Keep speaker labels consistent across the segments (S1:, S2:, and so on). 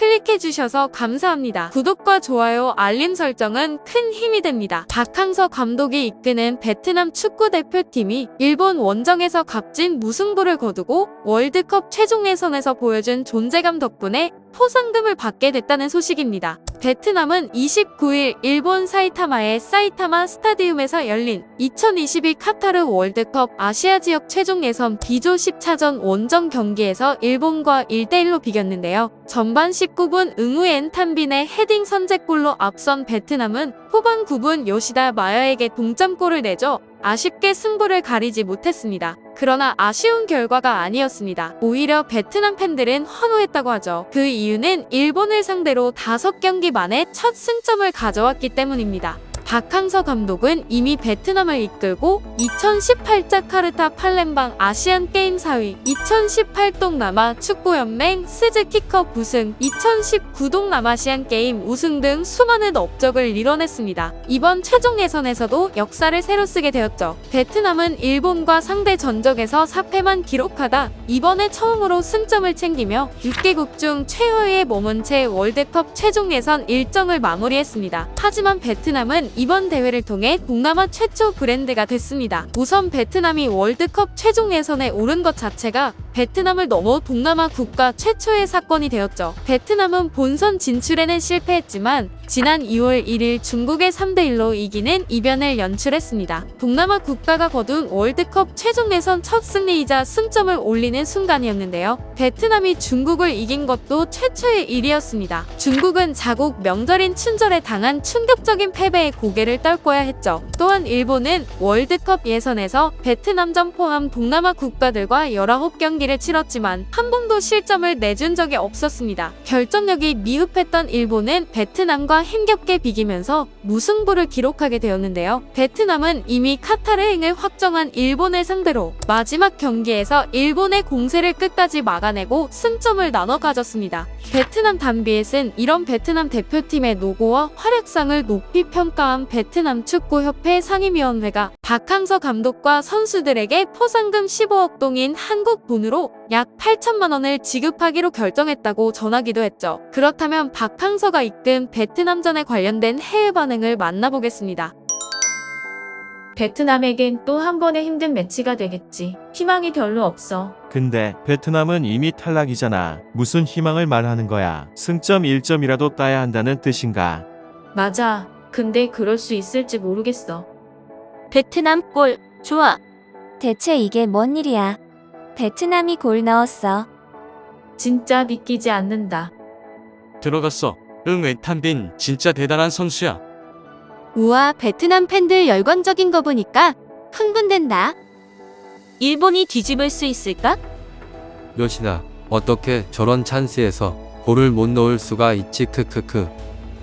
S1: 클릭해주셔서 감사합니다. 구독과 좋아요, 알림 설정은 큰 힘이 됩니다. 박항서 감독이 이끄는 베트남 축구 대표팀이 일본 원정에서 값진 무승부를 거두고 월드컵 최종 예선에서 보여준 존재감 덕분에 포상금을 받게 됐다는 소식입니다. 베트남은 29일 일본 사이타마의 사이타마 스타디움에서 열린 2022 카타르 월드컵 아시아 지역 최종 예선 B조 10차전 원정 경기에서 일본과 1대1로 비겼는데요. 전반 19분 응우 엔 탄빈의 헤딩 선제골로 앞선 베트남은 후반 9분 요시다 마야에게 동점골을 내줘 아쉽게 승부를 가리지 못했습니다. 그러나 아쉬운 결과가 아니었습니다. 오히려 베트남 팬들은 환호했다고 하죠. 그 이유는 일본을 상대로 5경기 만에 첫 승점을 가져왔기 때문입니다. 박항서 감독은 이미 베트남을 이끌고 2018 자카르타 팔렘방 아시안 게임 4위, 2018 동남아 축구연맹 스즈키컵 우승, 2019 동남아시안 게임 우승 등 수많은 업적을 이뤄냈습니다. 이번 최종 예선에서도 역사를 새로 쓰게 되었죠. 베트남은 일본과 상대 전적에서 4패만 기록하다 이번에 처음으로 승점을 챙기며 6개국 중 최하위에 머문 채 월드컵 최종 예선 일정을 마무리했습니다. 하지만 베트남은 이번 대회를 통해 동남아 최초 브랜드가 됐습니다. 우선 베트남이 월드컵 최종 예선에 오른 것 자체가 베트남을 넘어 동남아 국가 최초의 사건이 되었죠. 베트남은 본선 진출에는 실패했지만 지난 2월 1일 중국의 3대1로 이기는 이변을 연출했습니다. 동남아 국가가 거둔 월드컵 최종 예선 첫 승리이자 승점을 올리는 순간이었는데요. 베트남이 중국을 이긴 것도 최초의 일이었습니다. 중국은 자국 명절인 춘절에 당한 충격적인 패배에 고개를 떨궈야 했죠. 또한 일본은 월드컵 예선에서 베트남전 포함 동남아 국가들과 19경기 를 치렀지만 한 번도 실점을 내준 적이 없었습니다. 결정력이 미흡했던 일본은 베트남과 힘겹게 비기면서 무승부를 기록하게 되었는데요. 베트남은 이미 카타르행을 확정한 일본을 상대로 마지막 경기에서 일본의 공세를 끝까지 막아내고 승점을 나눠 가졌습니다. 베트남 단비엣은 이런 베트남 대표팀의 노고와 활약상을 높이 평가한 베트남 축구협회 상임위원회가 박항서 감독과 선수들에게 포상금 15억 동인 한국 돈으로 약 8천만 원을 지급하기로 결정했다고 전하기도 했죠. 그렇다면 박항서가 이끈 베트남전에 관련된 해외 반응을 만나보겠습니다.
S2: 베트남에겐 또 한 번의 힘든 매치가 되겠지. 희망이 별로 없어.
S3: 근데 베트남은 이미 탈락이잖아. 무슨 희망을 말하는 거야? 승점 1점이라도 따야 한다는 뜻인가?
S2: 맞아. 근데 그럴 수 있을지 모르겠어.
S4: 베트남 골 좋아. 대체 이게 뭔 일이야? 베트남이 골 넣었어.
S2: 진짜 믿기지 않는다.
S5: 들어갔어. 응, 에탄빈 진짜 대단한 선수야.
S4: 우와, 베트남 팬들 열광적인 거 보니까 흥분된다. 일본이 뒤집을 수 있을까?
S6: 요시다. 어떻게 저런 찬스에서 골을 못 넣을 수가 있지 크크크.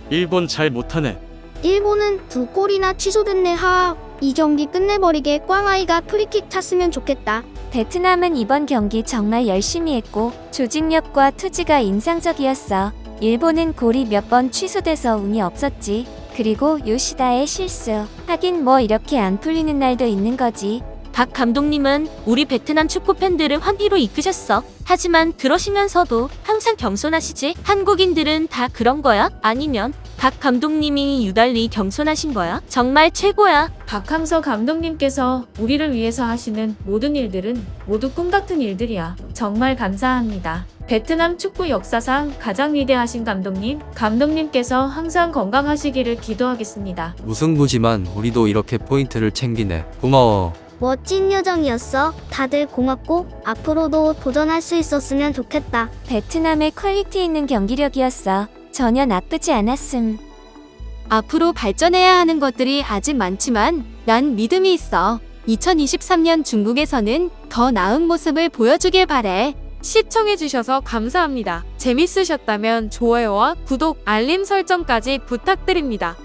S5: 일본 잘 못하네.
S7: 일본은 두 골이나 취소됐네 하하 이 경기 끝내버리게 꽝아이가 프리킥 찼으면 좋겠다
S4: 베트남은 이번 경기 정말 열심히 했고 조직력과 투지가 인상적이었어. 일본은 골이 몇 번 취소돼서 운이 없었지. 그리고 요시다의 실수. 하긴 뭐 이렇게 안 풀리는 날도 있는 거지. 박 감독님은 우리 베트남 축구 팬들을 환희로 이끄셨어. 하지만 그러시면서도 항상 겸손하시지. 한국인들은 다 그런 거야? 아니면 박 감독님이 유달리 겸손하신 거야? 정말 최고야.
S2: 박항서 감독님께서 우리를 위해서 하시는 모든 일들은 모두 꿈 같은 일들이야. 정말 감사합니다. 베트남 축구 역사상 가장 위대하신 감독님, 감독님께서 항상 건강하시기를 기도하겠습니다.
S6: 무승부지만 우리도 이렇게 포인트를 챙기네. 고마워.
S7: 멋진 여정이었어 다들 고맙고 앞으로도 도전할 수 있었으면 좋겠다
S4: 베트남의 퀄리티 있는 경기력이었어. 전혀 나쁘지 않았음. 앞으로 발전해야 하는 것들이 아직 많지만 난 믿음이 있어. 2023년 중국에서는 더 나은 모습을 보여주길 바래.
S1: 시청해주셔서 감사합니다. 재밌으셨다면 좋아요와 구독, 알림 설정까지 부탁드립니다.